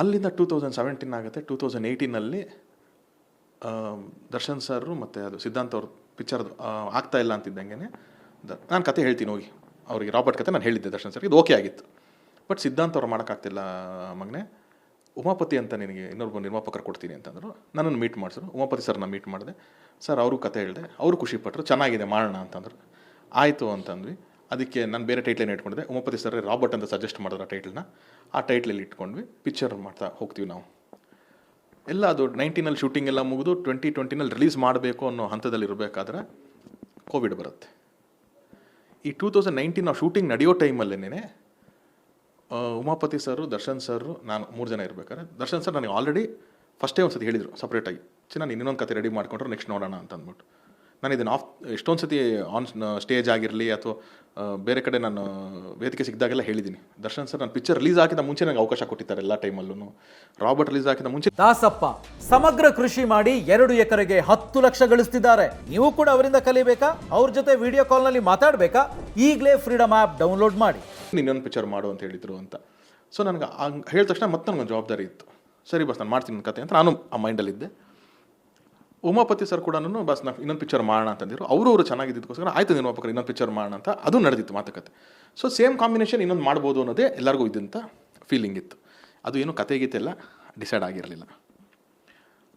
ಅಲ್ಲಿಂದ two thousand seventeen ಆಗುತ್ತೆ. Two thousand ಏಯ್ಟೀನಲ್ಲಿ ದರ್ಶನ್ ಸರ್ ಮತ್ತು ಅದು ಸಿದ್ಧಾಂತ್ ಅವ್ರ ಪಿಕ್ಚರ್ದು ಆಗ್ತಾ ಇಲ್ಲ ಅಂತಿದ್ದಂಗೆ ನಾನು ಕತೆ ಹೇಳ್ತೀನಿ ಹೋಗಿ. ಅವರಿಗೆ ರಾಬರ್ಟ್ ಕತೆ ನಾನು ಹೇಳಿದ್ದೆ ದರ್ಶನ್ ಸರ್ಗೆ ಇದು ಓಕೆ ಆಗಿತ್ತು. ಬಟ್ ಸಿದ್ಧಾಂತ್ ಅವ್ರು ಮಾಡೋಕ್ಕಾಗ್ತಿಲ್ಲ ಮಗನೇ. ಉಮಾಪತಿ ಅಂತ ನಿನಗೆ ಇನ್ನೊಬ್ಬ ನಿರ್ಮಾಪಕರು ಕೊಡ್ತೀನಿ ಅಂತಂದರು. ನನ್ನನ್ನು ಮೀಟ್ ಮಾಡಿಸ್ರು ಉಮಾಪತಿ ಸರ್ನ ಮೀಟ್ ಮಾಡಿದೆ. ಸರ್, ಅವರು ಕತೆ ಹೇಳಿದೆ. ಅವರು ಖುಷಿಪಟ್ಟರು ಚೆನ್ನಾಗಿದೆ ಮಾಡೋಣ ಅಂತಂದರು. ಆಯಿತು ಅಂತಂದ್ವಿ. ಅದಕ್ಕೆ ನಾನು ಬೇರೆ ಟೈಟ್ಲೇನು ಇಟ್ಕೊಂಡಿದ್ದೆ? ಉಮಾಪತಿ ಸರ್ ರಾಬರ್ಟ್ ಅಂತ ಸಜೆಸ್ಟ್ ಮಾಡಿದ್ರೆ ಆ ಟೈಟ್ಲನ್ನ ಆ ಟೈಟ್ಲಲ್ಲಿ ಇಟ್ಕೊಂಡ್ವಿ. ಪಿಕ್ಚರ್ ಮಾಡ್ತಾ ಹೋಗ್ತೀವಿ ನಾವು. ಎಲ್ಲ ಅದು ನೈನ್ಟೀನಲ್ಲಿ ಶೂಟಿಂಗ್ ಎಲ್ಲ ಮುಗಿದು ಟ್ವೆಂಟಿ ಟ್ವೆಂಟಿನಲ್ಲಿ ರಿಲೀಸ್ ಮಾಡಬೇಕು ಅನ್ನೋ ಹಂತದಲ್ಲಿ ಇರಬೇಕಾದ್ರೆ ಕೋವಿಡ್ ಬರುತ್ತೆ. ಈ ಟೂ ತೌಸಂಡ್ ನೈನ್ಟೀನ್ ನಾವು ಶೂಟಿಂಗ್ ನಡೆಯೋ ಟೈಮಲ್ಲೇನೆ ಉಮಾಪತಿ ಸರು ದರ್ಶನ್ ಸರ್ ನಾನು ಮೂರು ಜನ ಇರ್ಬೇಕಾದ್ರೆ, ದರ್ಶನ್ ಸರ್ ನನಗೆ ಆಲ್ರೆಡಿ ಫಸ್ಟೇ ಒಂದು ಸತಿ ಹೇಳಿದರು ಸಪ್ರೇಟಾಗಿ ಚೆನ್ನಾಗಿ ನೀನು ಇನ್ನೊಂದು ಕತೆ ರೆಡಿ ಮಾಡಿಕೊಂಡ್ರೆ ನೆಕ್ಸ್ಟ್ ನೋಡೋಣ ಅಂತ ಅಂದ್ಬಿಟ್ಟು ನಾನು ಇದನ್ನು ಆಫ್ ಎಷ್ಟೊಂದು ಸತಿ ಆನ್ ಸ್ಟೇಜ್ ಆಗಿರಲಿ ಅಥವಾ ಬೇರೆ ಕಡೆ ನಾನು ವೇದಿಕೆ ಸಿಕ್ಕಿದಾಗೆಲ್ಲ ಹೇಳಿದ್ದೀನಿ ದರ್ಶನ್ ಸರ್ ನಾನು ಪಿಕ್ಚರ್ ರಿಲೀಸ್ ಆಗಿದ್ದ ಮುಂಚೆ ನನಗೆ ಅವಕಾಶ ಕೊಟ್ಟಿದ್ದಾರೆ ಎಲ್ಲ ಟೈಮಲ್ಲೂ ರಾಬರ್ಟ್ ರಿಲೀಸ್ ಆಗಿದ್ದ ಮುಂಚೆ ದಾಸಪ್ಪ ಸಮಗ್ರ ಕೃಷಿ ಮಾಡಿ ಎರಡು ಎಕರೆಗೆ ಹತ್ತು ಲಕ್ಷ ಗಳಿಸ್ತಿದ್ದಾರೆ. ನೀವು ಕೂಡ ಅವರಿಂದ ಕಲಿಬೇಕಾ? ಅವ್ರ ಜೊತೆ ವಿಡಿಯೋ ಕಾಲ್ನಲ್ಲಿ ಮಾತಾಡಬೇಕಾ? ಈಗಲೇ ಫ್ರೀಡಮ್ ಆ್ಯಪ್ ಡೌನ್ಲೋಡ್ ಮಾಡಿ. ಇನ್ನೊಂದು ಪಿಕ್ಚರ್ ಮಾಡು ಅಂತ ಹೇಳಿದರು ಅಂತ. ಸೊ ನನಗೆ ಹೇಳಿದ ತಕ್ಷಣ ಮತ್ತೆ ನನಗೊಂದು ಜವಾಬ್ದಾರಿ ಇತ್ತು. ಸರಿ ಬಸ್ ನಾನು ಮಾಡ್ತೀನಿ ನನ್ನ ಕತೆ ಅಂತ ನಾನು ಆ ಮೈಂಡಲ್ಲಿದ್ದೆ ಉಮಾಪತಿ ಸರ್ ಕೂಡ ಬಸ್ ನಾವು ಇನ್ನೊಂದು ಪಿಕ್ಚರ್ ಮಾಡೋಣ ಅಂತಂದಿರು ಅವರು ಅವರು ಚೆನ್ನಾಗಿದ್ದಕ್ಕೋಸ್ಕರ ಆಯ್ತು ನೀನು ಒಬ್ಬ ಇನ್ನೊಂದು ಪಿಕ್ಚರ್ ಮಾಡೋಣ ಅಂತ ಅದು ನಡೆದಿತ್ತು ಮಾತುಕತೆ. ಸೊ ಸೇಮ್ ಕಾಂಬಿನೇಷನ್ ಇನ್ನೊಂದು ಮಾಡ್ಬೋದು ಅನ್ನೋದೇ ಎಲ್ಲರಿಗೂ ಇದ್ದಂಥ ಫೀಲಿಂಗ್ ಇತ್ತು. ಅದು ಏನು ಕತೆ ಗೀತೆ ಎಲ್ಲ ಡಿಸೈಡ್ ಆಗಿರಲಿಲ್ಲ.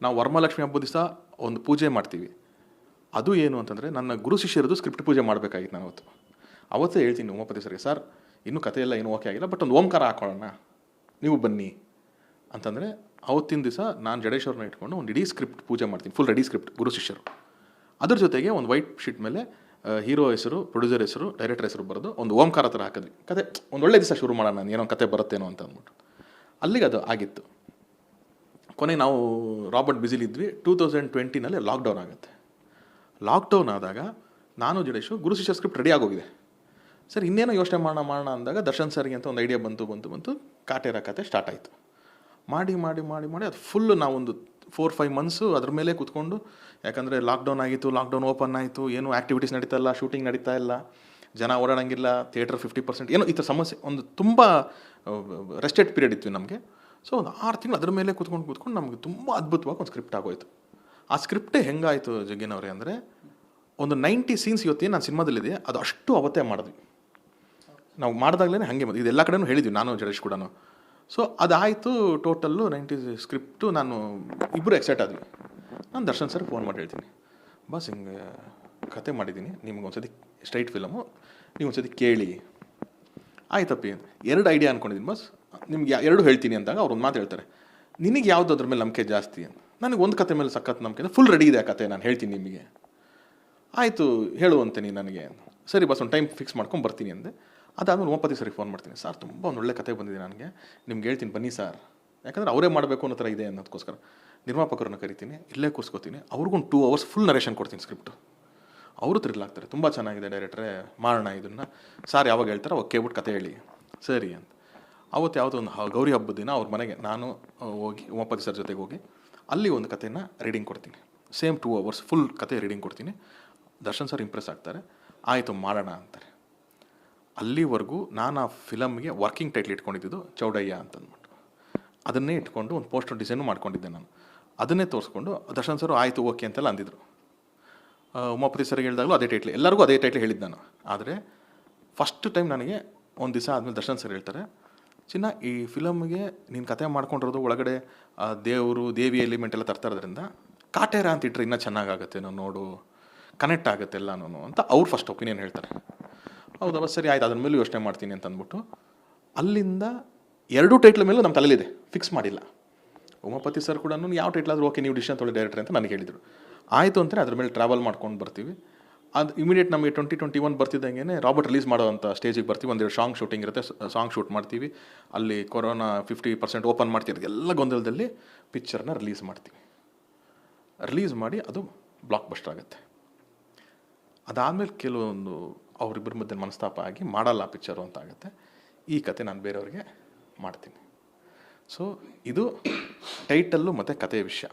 ನಾವು ವರ್ಮಲಕ್ಷ್ಮಿ ಹಬ್ಬದ ದಿವಸ ಒಂದು ಪೂಜೆ ಮಾಡ್ತೀವಿ. ಅದು ಏನು ಅಂತಂದರೆ ನನ್ನ ಗುರು ಶಿಷ್ಯರದು ಸ್ಕ್ರಿಪ್ಟ್ ಪೂಜೆ ಮಾಡಬೇಕಾಗಿತ್ತು ನಾನು ಅವತ್ತು ಅವತ್ತೇ ಹೇಳ್ತೀನಿ ಉಮಾಪತಿ ಸರ್ಗೆ, ಸರ್, ಇನ್ನೂ ಕಥೆಯೆಲ್ಲ ಏನೂ ಓಕೆ ಆಗಿಲ್ಲ ಬಟ್ ಒಂದು ಓಂಕಾರ ಹಾಕೊಳ್ಳೋಣ. ನೀವು ಬನ್ನಿ. ಅಂತಂದರೆ ಅವತ್ತಿನ ದಿವಸ ನಾನು ಜಡೇಶ್ವರನ ಇಟ್ಕೊಂಡು ಒಂದು ಇಡೀ ಸ್ಕ್ರಿಪ್ಟ್ ಪೂಜೆ ಮಾಡ್ತೀನಿ ಫುಲ್ ರೆಡಿ ಸ್ಕ್ರಿಪ್ಟ್ ಗುರು ಶಿಷ್ಯರು. ಅದ್ರ ಜೊತೆಗೆ ಒಂದು ವೈಟ್ ಶೀಟ್ ಮೇಲೆ ಹೀರೋ ಹೆಸರು ಪ್ರೊಡ್ಯೂಸರ್ ಹೆಸರು ಡೈರೆಕ್ಟರ್ ಹೆಸರು ಬರೆದು ಒಂದು ಓಂಕಾರ ಥರ ಹಾಕಿದ್ವಿ. ಕತೆ, ಒಂದು ಒಳ್ಳೆ ದಿವಸ ಶುರು ಮಾಡೋಣ ನಾನು ಏನೋ ಕತೆ ಬರುತ್ತೇನೋ ಅಂತ ಅಂದ್ಬಿಟ್ಟು. ಅಲ್ಲಿಗೆ ಅದು ಆಗಿತ್ತು. ಕೊನೆಗೆ ನಾವು ರಾಬರ್ಟ್ ಬ್ಯುಸಿಲಿದ್ವಿ ಟೂ ತೌಸಂಡ್ ಟ್ವೆಂಟಿನಲ್ಲಿ ಲಾಕ್ಡೌನ್ ಆಗುತ್ತೆ. ಲಾಕ್ಡೌನ್ ಆದಾಗ ನಾನು, ಜಡೇಶು, ಗುರು ಶಿಷ್ಯ ಸ್ಕ್ರಿಪ್ಟ್ ರೆಡಿ ಆಗೋಗಿದೆ. ಸರ್, ಇನ್ನೇನೋ ಯೋಚನೆ ಮಾಡೋಣ ಮಾಡೋಣ ಅಂದಾಗ ದರ್ಶನ್ ಸರ್ಗೆ ಅಂತ ಒಂದು ಐಡಿಯಾ ಬಂತು ಬಂತು ಬಂತು, ಕಾಟೇರ ಕತೆ ಸ್ಟಾರ್ಟ್ ಆಯಿತು. ಮಾಡಿ ಮಾಡಿ ಮಾಡಿ ಮಾಡಿ ಅದು ಫುಲ್ಲು ನಾವೊಂದು ಫೋರ್ ಫೈವ್ ಮಂತ್ಸು ಅದ್ರ ಮೇಲೆ ಕೂತ್ಕೊಂಡು, ಯಾಕಂದರೆ ಲಾಕ್ಡೌನ್ ಆಗಿತ್ತು ಲಾಕ್ಡೌನ್ ಓಪನ್ ಆಯಿತು, ಏನು ಆ್ಯಕ್ಟಿವಿಟೀಸ್ ನಡೀತಾ ಇಲ್ಲ ಶೂಟಿಂಗ್ ನಡೀತಾ ಇಲ್ಲ, ಜನ ಓಡಾಡಂಗಿಲ್ಲ ಥಿಯೇಟರ್ ಫಿಫ್ಟಿ ಪರ್ಸೆಂಟ್ ಏನೋ ಈ ಥರ ಸಮಸ್ಯೆ, ಒಂದು ತುಂಬ ರೆಸ್ಟೆಡ್ ಪೀರಿಯಡ್ ಇತ್ತು ನಮಗೆ. ಸೊ ಒಂದು ಆರು ತಿಂಗಳು ಅದ್ರ ಮೇಲೆ ಕೂತ್ಕೊಂಡು ಕೂತ್ಕೊಂಡು ನಮಗೆ ತುಂಬ ಅದ್ಭುತವಾಗಿ ಒಂದು ಸ್ಕ್ರಿಪ್ಟ್ ಆಗೋಯ್ತು. ಆ ಸ್ಕ್ರಿಪ್ಟೇ ಹೆಂಗಾಯಿತು ಜಗ್ಗಿನವ್ರೆ ಅಂದರೆ, ಒಂದು ನೈಂಟಿ ಸೀನ್ಸ್ ಇವತ್ತೇನು ನಾನು ಸಿನಿಮಾದಲ್ಲಿದೆ, ಅದು ಅಷ್ಟು ಅವತ್ತೇ ಮಾಡಿದ್ವಿ. ನಾವು ಮಾಡಿದಾಗಲೇ ಹಾಗೆ ಬಂದು ಇದೆಲ್ಲ ಕಡೆನೂ ಹೇಳಿದ್ವಿ, ನಾನು ಜಡೇಶ್ ಕೂಡ ಸೊ ಅದಾಯಿತು ಟೋಟಲ್ಲು ನೈಂಟಿ ಸ್ಕ್ರಿಪ್ಟು ನಾನು ಇಬ್ಬರು ಎಕ್ಸೈಟ್ ಆದ್ವಿ. ನಾನು ದರ್ಶನ್ ಸರ್ ಫೋನ್ ಮಾಡಿ ಹೇಳ್ತೀನಿ. ಬಸ್, ಹಿಂಗೆ ಕತೆ ಮಾಡಿದ್ದೀನಿ. ನಿಮ್ಗೆ ಒಂದ್ಸತಿ ಸ್ಟ್ರೈಟ್ ಫಿಲಮು, ನೀವು ಒಂದ್ಸತಿ ಕೇಳಿ. ಆಯ್ತಪ್ಪಿ. ಎರಡು ಐಡಿಯಾ ಅಂದ್ಕೊಂಡಿದ್ದೀನಿ ಬಸ್. ನಿಮ್ಗೆ ಎರಡು ಹೇಳ್ತೀನಿ ಅಂದಾಗ ಅವ್ರು ಒಂದು ಮಾತು ಹೇಳ್ತಾರೆ. ನಿನಗೆ ಯಾವುದು ಅದ್ರ ಮೇಲೆ ನಂಬಿಕೆ ಜಾಸ್ತಿ ಅಂತ. ನನಗೆ ಒಂದು ಕತೆ ಮೇಲೆ ಸಖತ್ ನಂಬಿಕೆ ಫುಲ್ ರೆಡಿ ಇದೆ ಆ ಕತೆ, ನಾನು ಹೇಳ್ತೀನಿ ನಿಮಗೆ. ಆಯಿತು ಹೇಳುವಂತೆ ನೀನು ನನಗೆ. ಸರಿ ಬಸ್, ಒಂದು ಟೈಮ್ ಫಿಕ್ಸ್ ಮಾಡ್ಕೊಂಡು ಬರ್ತೀನಿ ಅಂದೆ. ಅದಾದ್ಮೇಲೆ ಓಂಪತಿ ಸರಿಗೆ ಫೋನ್ ಮಾಡ್ತೀನಿ. ಸರ್, ತುಂಬ ಒಳ್ಳೆ ಕತೆ ಬಂದಿದೆ ನನಗೆ. ನಿಮ್ಗೆ ಹೇಳ್ತೀನಿ, ಬನ್ನಿ ಸರ್. ಯಾಕಂದರೆ ಅವರೇ ಮಾಡಬೇಕು ಅನ್ನೋ ಥರ ಇದೆ ಅನ್ನೋದಕ್ಕೋಸ್ಕರ ನಿರ್ಮಾಪಕರನ್ನು ಕರಿತೀನಿ, ಇಲ್ಲೇ ಕೂರಿಸ್ಕೋತೀನಿ. ಅವ್ರಿಗೊಂದು ಟೂ ಅವರ್ಸ್ ಫುಲ್ ನರೇಷನ್ ಕೊಡ್ತೀನಿ ಸ್ಕ್ರಿಪ್ಟು ಅವರು ಥ್ರಿಲ್ ಆಗ್ತಾರೆ. ತುಂಬ ಚೆನ್ನಾಗಿದೆ ಡೈರೆಕ್ಟ್ರೆ ಮಾಡೋಣ ಇದನ್ನು. ಸಾರ್, ಯಾವಾಗ ಹೇಳ್ತಾರೆ ಅವಾಗ ಕೇಳ್ಬಿಟ್ಟು ಕತೆ ಹೇಳಿ. ಸರಿ ಅಂತ. ಅವತ್ತು ಯಾವುದೋ ಒಂದು ಗೌರಿ ಹಬ್ಬದ ದಿನ ಅವ್ರ ಮನೆಗೆ ನಾನು ಹೋಗಿ, ಓಮಪತಿ ಸರ್ ಜೊತೆಗೆ ಹೋಗಿ ಅಲ್ಲಿ ಒಂದು ಕಥೆನ ರೀಡಿಂಗ್ ಕೊಡ್ತೀನಿ. ಸೇಮ್ ಟೂ ಅವರ್ಸ್ ಫುಲ್ ಕತೆ ರೀಡಿಂಗ್ ಕೊಡ್ತೀನಿ. ದರ್ಶನ್ ಸರ್ ಇಂಪ್ರೆಸ್ ಆಗ್ತಾರೆ. ಆಯಿತು ಮಾಡೋಣ ಅಂತಾರೆ. ಅಲ್ಲಿವರೆಗೂ ನಾನು ಆ ಫಿಲಮ್ಗೆ ವರ್ಕಿಂಗ್ ಟೈಟ್ಲ್ ಇಟ್ಕೊಂಡಿದ್ದು ಚೌಡಯ್ಯ ಅಂತಂದ್ಬಿಟ್ಟು ಅದನ್ನೇ ಇಟ್ಕೊಂಡು ಒಂದು ಪೋಸ್ಟರ್ ಡಿಸೈನು ಮಾಡ್ಕೊಂಡಿದ್ದೆ ನಾನು. ಅದನ್ನೇ ತೋರಿಸ್ಕೊಂಡು ದರ್ಶನ್ ಸರ್ ಆಯಿತು, ಓಕೆ ಅಂತೆಲ್ಲ ಅಂದಿದ್ರು. ಉಮಾಪತಿ ಸರ್ಗೆ ಹೇಳಿದಾಗಲೂ ಅದೇ ಟೈಟ್ಲ್, ಎಲ್ಲರಿಗೂ ಅದೇ ಟೈಟ್ಲ್ ಹೇಳಿದ್ದು ನಾನು. ಆದರೆ ಫಸ್ಟ್ ಟೈಮ್ ನನಗೆ ಒಂದು ದಿವಸ ಆದಮೇಲೆ ದರ್ಶನ್ ಸರ್ ಹೇಳ್ತಾರೆ, ಚಿನ್ನ, ಈ ಫಿಲಮ್ಗೆ ನೀನು ಕತೆ ಮಾಡ್ಕೊಂಡಿರೋದು ಒಳಗಡೆ ದೇವರು, ದೇವಿ ಎಲಿಮೆಂಟ್ ಎಲ್ಲ ತರ್ತಾ ಇರೋದ್ರಿಂದ ಕಾಟೇರ ಅಂತ ಇಟ್ಟರೆ ಇನ್ನೂ ಚೆನ್ನಾಗಾಗತ್ತೆ, ನಾನು ನೋಡು, ಕನೆಕ್ಟ್ ಆಗುತ್ತೆ ಎಲ್ಲನೂ ಅಂತ ಅವ್ರು ಫಸ್ಟ್ ಒಪಿನಿಯನ್ ಹೇಳ್ತಾರೆ. ಹೌದಾ ಸರಿ, ಆಯ್ತು ಅದ್ರ ಮೇಲೂ ಯೋಚನೆ ಮಾಡ್ತೀನಿ ಅಂತ ಅಂದ್ಬಿಟ್ಟು ಅಲ್ಲಿಂದ ಎರಡು ಟೈಟ್ಲ್ ಮೇಲೂ ನಮ್ಮ ತಲೆಯಲ್ಲಿದೆ ಫಿಕ್ಸ್ ಮಾಡಿಲ್ಲ. ಉಮಾಪತಿ ಸರ್ ಕೂಡ ಯಾವ ಟೈಟ್ಲ್ ಆದರೂ ಓಕೆ ನೀವು ಡಿಸಿಷನ್ ತೊಗೊಳ್ಳಿ ಡೈರೆಕ್ಟರ್ ಅಂತ ನನಗೆ ಹೇಳಿದರು. ಆಯಿತು ಅಂತಾರೆ ಅದ್ರ ಮೇಲೆ ಟ್ರಾವೆಲ್ ಮಾಡ್ಕೊಂಡು ಬರ್ತೀವಿ. ಅದು ಇಮಿಡಿಯೇಟ್ ನಮಗೆ ಟ್ವೆಂಟಿ ಟ್ವೆಂಟಿ ಒನ್ ಬರ್ತಿದ್ದಂಗೆ ರಾಬರ್ಟ್ ರಿಲೀಸ್ ಮಾಡೋವಂಥ ಸ್ಟೇಜಿಗೆ ಬರ್ತೀವಿ. ಒಂದೆರಡು ಸಾಂಗ್ ಶೂಟಿಂಗ್ ಇರುತ್ತೆ ಸಾಂಗ್ ಶೂಟ್ ಮಾಡ್ತೀವಿ. ಅಲ್ಲಿ ಕೊರೋನಾ ಫಿಫ್ಟಿ ಪರ್ಸೆಂಟ್ ಓಪನ್ ಮಾಡ್ತಿರೋದು ಎಲ್ಲ ಗೊಂದಲದಲ್ಲಿ ಪಿಕ್ಚರ್ನ ರಿಲೀಸ್ ಮಾಡ್ತೀವಿ. ರಿಲೀಸ್ ಮಾಡಿ ಅದು ಬ್ಲಾಕ್ ಬಸ್ಟ್ ಆಗುತ್ತೆ. ಅದಾದಮೇಲೆ ಕೆಲವೊಂದು ಅವರಿಬ್ಬರ ಮಧ್ಯೆ ಮನಸ್ತಾಪ ಆಗಿ ಮಾಡಲ್ಲ ಪಿಕ್ಚರು ಅಂತ ಆಗುತ್ತೆ. ಈ ಕತೆ ನಾನು ಬೇರೆಯವ್ರಿಗೆ ಮಾಡ್ತೀನಿ. ಸೊ ಇದು ಟೈಟಲ್ಲು ಮತ್ತು ಕಥೆಯ ವಿಷಯ.